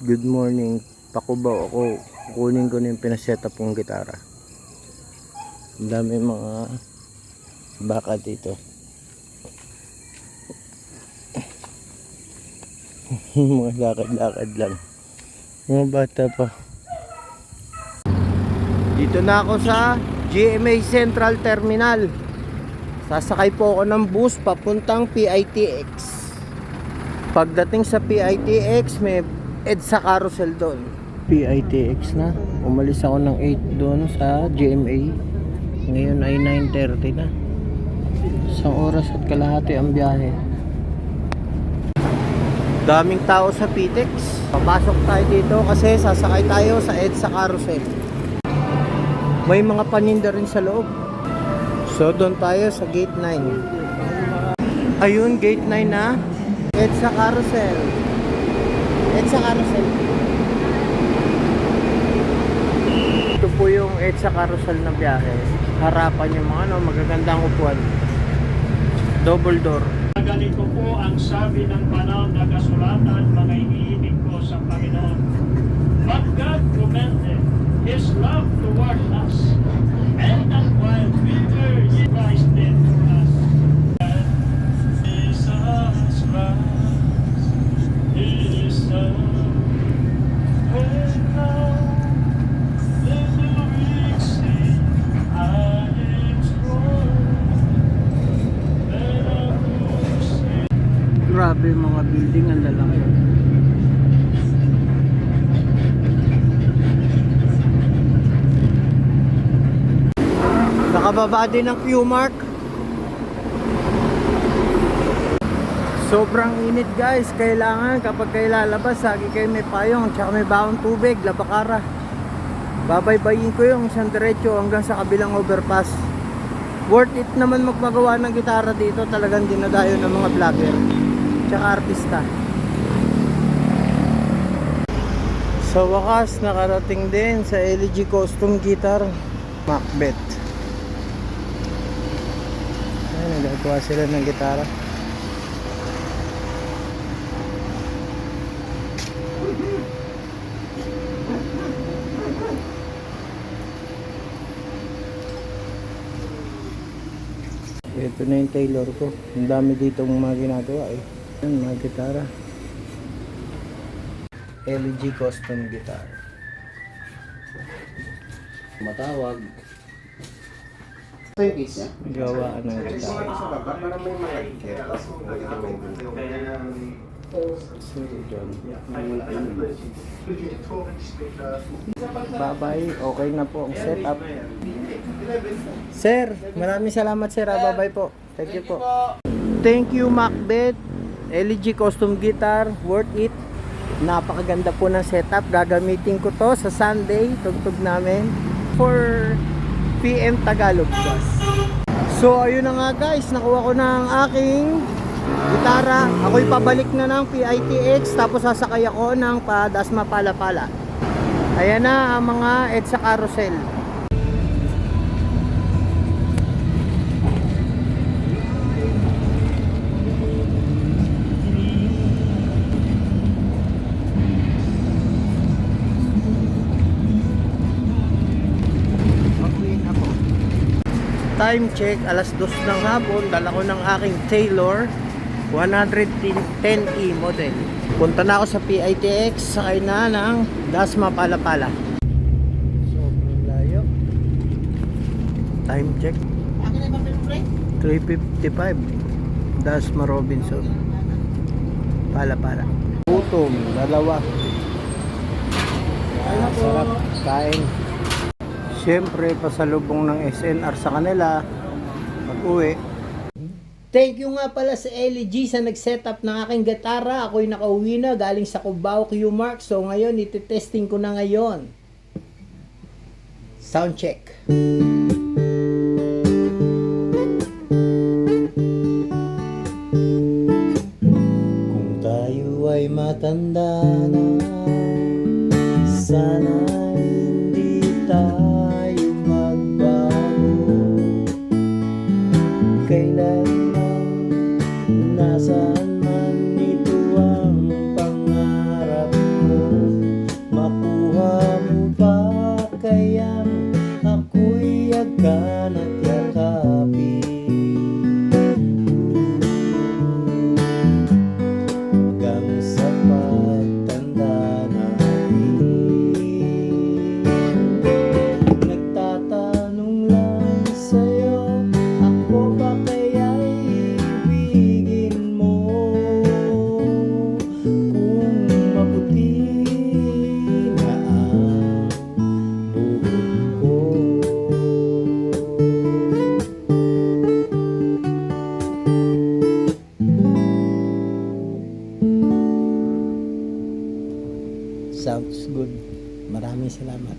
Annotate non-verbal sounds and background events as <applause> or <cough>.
Good morning. Pakubaw ako. Kukunin ko na yung pinaset up kong gitara. Ang dami mga baka dito. <laughs> mga lakad-lakad lang. Mga bata pa. Dito na ako sa GMA Central Terminal. Sasakay po ako ng bus papuntang PITX. Pagdating sa PITX, may EDSA carousel doon. PITX na. Umalis ako ng 8 doon sa GMA. Ngayon ay 9.30 na. Isang oras at kalahati ang biyahe. Daming tao sa PITX. Papasok tayo dito kasi sasakay tayo sa EDSA carousel. May mga paninda rin sa loob. So doon tayo sa gate 9. Ayun, gate 9 na. EDSA carousel. EDSA carousel. Ito po yung EDSA carousel na biyahe. Harapan yung mga ano, magagandang upuan. Double door. Ganito po ang sabi ng banal na kasulatan, mga iniibig ko sa Panginoon. But God commended His love toward us, Grabe mga building, ang lalaki. Nakababa din ng Q-Mark. Sobrang init guys. Kailangan kapag kayo lalabas, lagi kayo may payong tsaka may bawang tubig, labakara. Babaybayin ko yung isang diretso hanggang sa kabilang overpass. Worth it naman magpagawa ng gitara dito. Talagang dinadayo ng mga vlogger tsaka artista. Sa wakas, nakarating din sa LG Custom Guitar Macbeth. Ay, nagagawa sila ng gitara. Ito na yung tailor ko. Ang dami dito mga ginagawa eh. Yan, mga gitara. LG custom guitar. Matawag. Ito yung case niya? Gawaan ng dyan. Bye-bye. Okay na po ang setup. Sir, maraming salamat sir. Ah, Bye-bye po. Thank you po. Thank you Macbeth. LG custom guitar. Worth it. Napakaganda po ng setup. Gagamitin ko to sa Sunday. Tugtog namin. For PM Tagalog bus. So ayun na nga guys. Nakuha ko ang aking gitara. Ako'y pabalik na ng PITX. Tapos sasakay ako ng Padasma Palapala. Ayan na ang mga EDSA carousel. Time check, alas 2 ng hapon, dala ko ng aking Taylor 110E model. Punta na ako sa PITX, sakay na ng Dasma Palapala. Sobrang layo. Time check. 355 Dasma Robinson Palapala Gutom, dalawa Sarap, kain Siyempre, pasalubong ng SNR sa kanila pag uwi Thank you nga pala sa LG sa nag-setup ng aking gitara. Ako'y nakauwi na galing sa Cubao Q-Mark. So ngayon, iti-testing ko na ngayon. Sound check. Kung tayo ay matanda na Sana good. Maraming salamat.